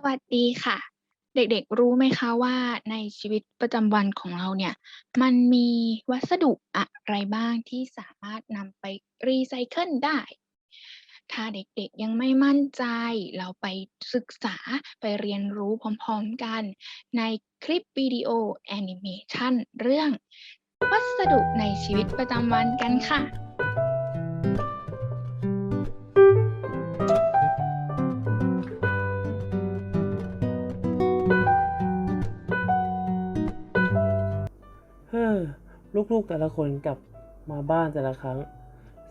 สวัสดีค่ะ เด็กๆ รู้ไหมคะว่าในชีวิตประจำวันของเราเนี่ย มันมีวัสดุอะไรบ้างที่สามารถนำไปรีไซเคิลได้ ถ้าเด็กๆยังไม่มั่นใจ เราไปศึกษาไปเรียนรู้พร้อมๆกัน ในคลิปวิดีโอแอนิเมชันเรื่อง วัสดุในชีวิตประจำวันกันค่ะ ลูกๆแต่ละคนกลับมาบ้านแต่ละครั้ง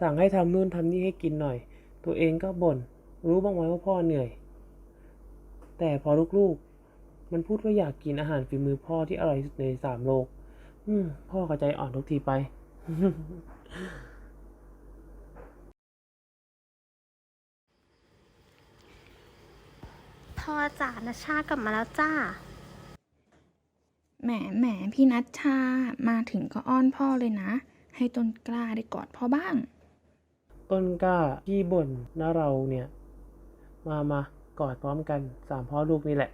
สั่งให้ทำนู่นทำนี่ให้กินหน่อย ตัวเองก็บ่น รู้บ้างไหมว่าพ่อเหนื่อย แต่พอลูกๆ มันพูดว่าอยากกินอาหารฝีมือพ่อที่อร่อยที่สุดในสามโลก อืม พ่อก็ใจอ่อนทุกทีไปพ่อจ๋านะชากลับมาแล้วจ้า แหมแหมพี่นัชชา มาถึงก็อ้อนพ่อเลยนะ ให้ต้นกล้าได้กอดพ่อบ้าง ต้นกล้าที่บ่นนะเราเนี่ย มามากอดพร้อมกันสามพ่อลูกนี่แหละ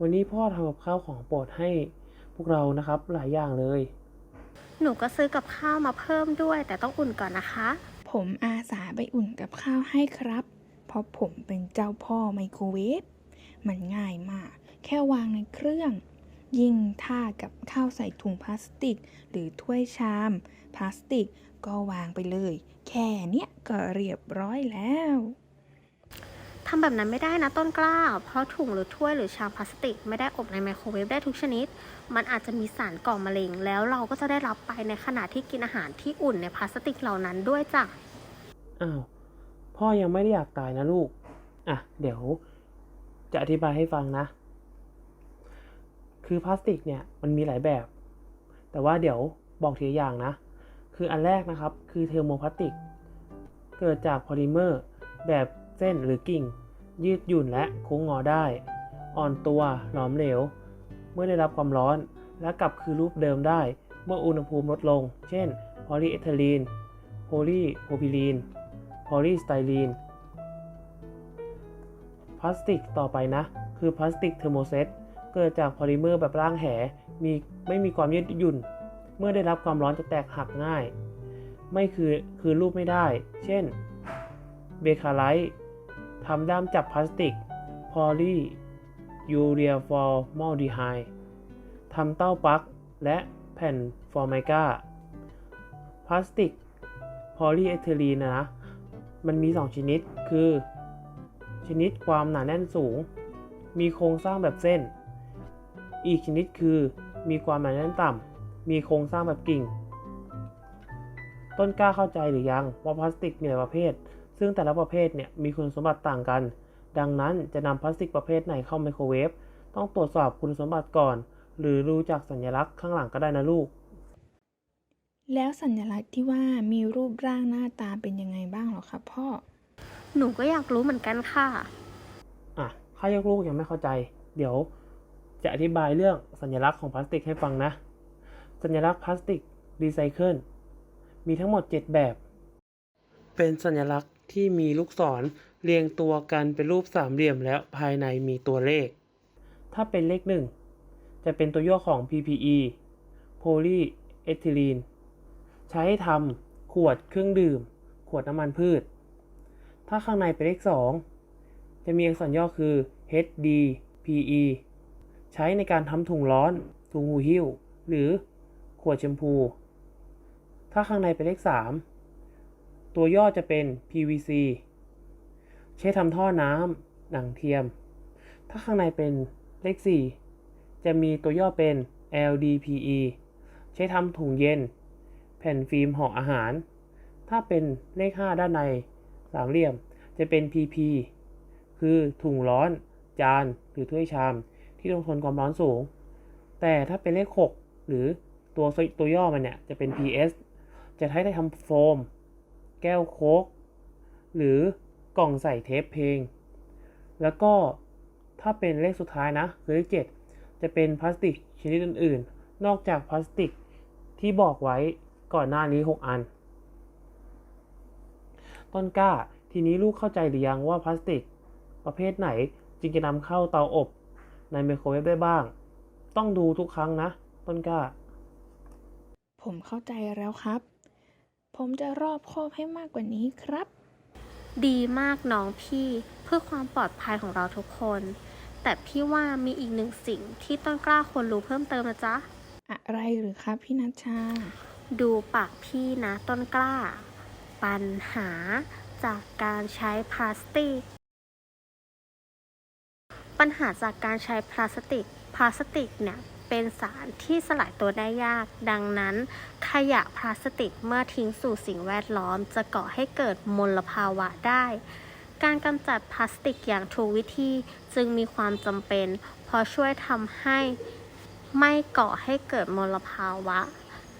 วันนี้พ่อทำกับข้าวของโปรดให้พวกเรานะครับหลายอย่างเลย หนูก็ซื้อกับข้าวมาเพิ่มด้วยแต่ต้องอุ่นก่อนนะคะ ผมอาสาไปอุ่นกับข้าวให้ครับ เพราะผมเป็นเจ้าพ่อไมโครเวฟ มันง่ายมาก แค่วางในเครื่อง ยิ่งถ้ากับข้าวใส่ถุงพลาสติก หรือถ้วยชาม พลาสติกก็วางไปเลย แค่เนี้ยก็เรียบร้อยแล้วทำแบบนั้นไม่ได้นะต้นกล้า เพราะถุงหรือถ้วยหรือชามพลาสติก ไม่ได้อบในไมโครเวฟได้ทุกชนิด มันอาจจะมีสารก่อมะเร็ง แล้วเราก็จะได้รับไปในขณะที่กินอาหารที่อุ่นในพลาสติกเหล่านั้นด้วยจ้ะ อ้าว พ่อยังไม่ได้อยากตายนะลูก อะ เดี๋ยว จะอธิบายให้ฟังนะ คือพลาสติกเนี่ยมันมีหลายแบบ แต่ว่าเดี๋ยวบอกทีละอย่างนะ คืออันแรกนะครับคือเทอร์โมพลาสติก เกิดจากพอลิเมอร์ แบบเส้นหรือกิ่ง ยืดหยุ่นและโค้งงอได้ อ่อนตัวหลอมเหลว เมื่อได้รับความร้อนและกลับคืนรูปเดิมได้ เมื่ออุณหภูมิลดลง เช่น พอลีเอทิลีน โพลีโพพิลีน พอลีสไตรีน พลาสติกต่อไปนะ คือพลาสติกเทอร์โมเซตเกิดจากพอลิเมอร์แบบร่างแหมีไม่มีความยืดหยุ่น เมื่อได้รับความร้อนจะแตกหักง่าย ไม่คือคือรูปไม่ได้ เช่นเบคาไลท์ทำด้ามจับพลาสติกพอลียูเรียฟอร์มอลดีไฮทำเต้าปลั๊กและแผ่นฟอร์ไมกาพลาสติกพอลีเอทิลีนนะ มันมี 2 ชนิดคือ ชนิดความหนาแน่นสูง มีโครงสร้างแบบเส้น อีกชนิดคือมีความหนาแน่นต่ำ มีโครงสร้างแบบกิ่ง ต้นกล้าเข้าใจหรือยังว่าพลาสติกมีหลายประเภท ซึ่งแต่ละประเภทเนี่ยมีคุณสมบัติต่างกัน ดังนั้นจะนำพลาสติกประเภทไหนเข้าไมโครเวฟต้องตรวจสอบคุณสมบัติก่อน หรือรู้จากสัญลักษณ์ข้างหลังก็ได้นะลูก แล้วสัญลักษณ์ที่ว่ามีรูปร่างหน้าตาเป็นยังไงบ้างหรอครับพ่อ หนูก็อยากรู้เหมือนกันค่ะ อะถ้ายังลูกยังไม่เข้าใจ เดี๋ยวจะอธิบายเรื่องสัญลักษณ์ของพลาสติกให้ฟังนะ สัญลักษณ์พลาสติกรีไซเคิลมีทั้งหมด 7 แบบ เป็นสัญลักษณ์ที่มีลูกศรเรียงตัวกันเป็นรูปสามเหลี่ยมแล้วภายในมีตัวเลข ถ้าเป็นเลข1จะเป็นตัวย่อของ PPE polyethylene ใช้ทำขวดเครื่องดื่ม ขวดน้ำมันพืช ถ้าข้างในเป็นเลข 2 จะมีอักษรย่อคือ HDPE ใช้ในการทำถุงร้อน ถุงหูหิ้ว หรือขวดแชมพู ถ้าข้างในเป็นเลข 3 ตัวย่อจะเป็น PVC ใช้ทำท่อน้ำหนังเทียม ถ้าข้างในเป็นเลข 4 จะมีตัวย่อเป็น LDPE ใช้ทำถุงเย็น แผ่นฟิล์มห่ออาหาร ถ้าเป็นเลข 5 ด้านในสามเหลี่ยม จะเป็น PP คือถุงร้อน จาน หรือถ้วยชาม ที่ต้องทนความร้อนสูง แต่ถ้าเป็นเลข 6 หรือตัวตัวย่อมันเนี่ย จะเป็น PS จะใช้ได้ทำโฟม แก้วโค้ก หรือกล่องใส่เทปเพลง แล้วก็ถ้าเป็นเลขสุดท้ายนะ คือเลข 7 จะเป็นพลาสติกชนิดอื่น ๆ นอกจากพลาสติกที่บอกไว้ก่อนหน้านี้ 6 อัน ต้นกล้า ทีนี้ลูกเข้าใจหรือยังว่าพลาสติก ประเภทไหนจึงจะนำเข้าเตาอบ ในไมโครเวฟได้บ้าง ต้องดูทุกครั้งนะ ต้นกล้า ผมเข้าใจแล้วครับ ผมจะรอบคอบให้มากกว่านี้ครับ ดีมากน้องพี่เพื่อความปลอดภัยของเราทุกคน แต่พี่ว่ามีอีกหนึ่งสิ่งที่ต้นกล้าควรรู้เพิ่มเติมนะจ๊ะ อะไรหรือครับพี่นัชชา ดูปากพี่นะต้นกล้า ปัญหา จากการใช้พลาสติก ปัญหาจากการใช้พลาสติก พลาสติกเนี่ยเป็นสารที่สลายตัวได้ยาก ดังนั้น ขยะพลาสติกเมื่อทิ้งสู่สิ่งแวดล้อม จะก่อให้เกิดมลภาวะได้ การกำจัดพลาสติกอย่างถูกวิธีจึงมีความจำเป็น เพราะช่วยทำให้ไม่ก่อให้เกิดมลภาวะ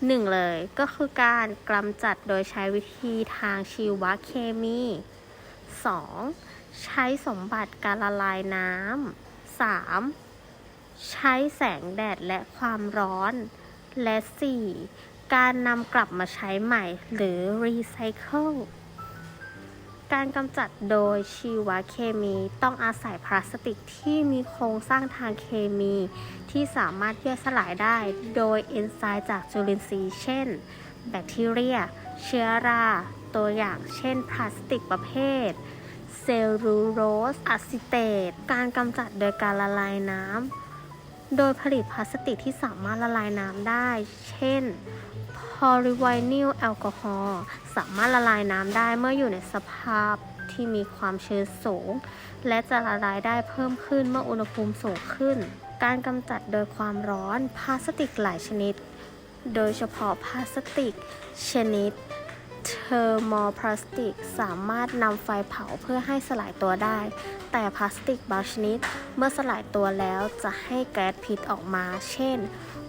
หนึ่งเลยก็คือการกำจัดโดยใช้วิธีทางชีวเคมี 2. ใช้สมบัติการละลายน้ำ 3. ใช้แสงแดดและความร้อน และ 4. การนำกลับมาใช้ใหม่หรือรีไซเคิล การกำจัดโดยชีวเคมีต้องอาศัยพลาสติกที่มีโครงสร้างทางเคมี ที่สามารถย่อยสลายได้ โดยเอนไซม์จากจุลินทรีย์เช่น แบคทีเรีย เชื้อรา ตัวอย่างเช่นพลาสติกประเภทเซลลูโรสอะซิเตต การกำจัดโดยการละลายน้ำโดยผลิตพลาสติกที่สามารถละลายน้ำได้ เช่น อลิไวนิลแอลกอฮอล์สามารถละลายน้ำได้เมื่ออยู่ในสภาพที่มีความชื้นสูง และจะละลายได้เพิ่มขึ้นเมื่ออุณหภูมิสูงขึ้น การกำจัดโดยความร้อนพลาสติกหลายชนิด โดยเฉพาะพลาสติก ชนิดเทอร์โมพลาสติกสามารถนำไฟเผาเพื่อให้สลายตัวได้ แต่พลาสติกบางชนิด เมื่อสลายตัวแล้วจะให้แก๊สพิษออกมา เช่น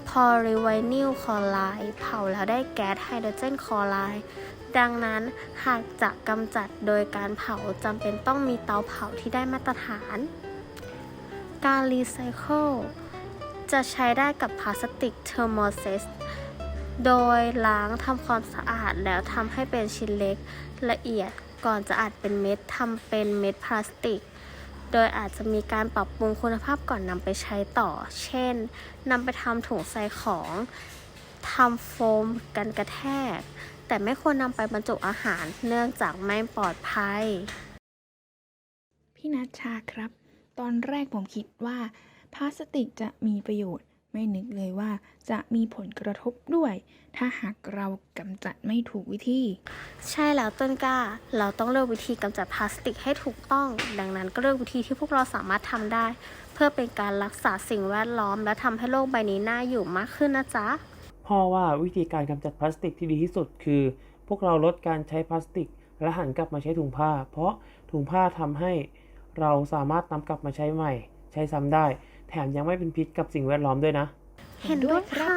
พอลิไวนิลคลอไรด์เผาแล้วได้แก๊สไฮโดรเจนคลอไรด์ดังนั้นหากจะกำจัดโดยการเผาจำเป็นต้องมีเตาเผาที่ได้มาตรฐาน การรีไซเคิลจะใช้ได้กับพลาสติกเทอร์โมเซสโดยล้างทำความสะอาดแล้วทำให้เป็นชิ้นเล็กละเอียดก่อนจะอัดเป็นเม็ดทำเป็นเม็ดพลาสติก โดยอาจจะมีการปรับปรุงคุณภาพก่อนนำไปใช้ต่อ เช่นนำไปทำถุงใส่ของทำโฟมกันกระแทก แต่ไม่ควรนำไปบรรจุอาหารเนื่องจากไม่ปลอดภัย พี่นัชชาครับ ตอนแรกผมคิดว่าพลาสติกจะมีประโยชน์ ไม่นึกเลยว่าจะมีผลกระทบด้วย ถ้าหากเรากำจัดไม่ถูกวิธี ใช่แล้วต้นกล้า เราต้องเลือกวิธีกำจัดพลาสติกให้ถูกต้อง ดังนั้นก็เลือกวิธีที่พวกเราสามารถทำได้ เพื่อเป็นการรักษาสิ่งแวดล้อม และทำให้โลกใบนี้น่าอยู่มากขึ้นนะจ๊ะพ่อว่าวิธีการกำจัดพลาสติกที่ดีที่สุดคือ พวกเราลดการใช้พลาสติก และหันกลับมาใช้ถุงผ้า เพราะถุงผ้าทำให้เราสามารถนำกลับมาใช้ใหม่ ใช้ซ้ำได้ แถมยังไม่เป็นพิษกับสิ่งแวดล้อมด้วยนะ เห็นด้วยค่ะ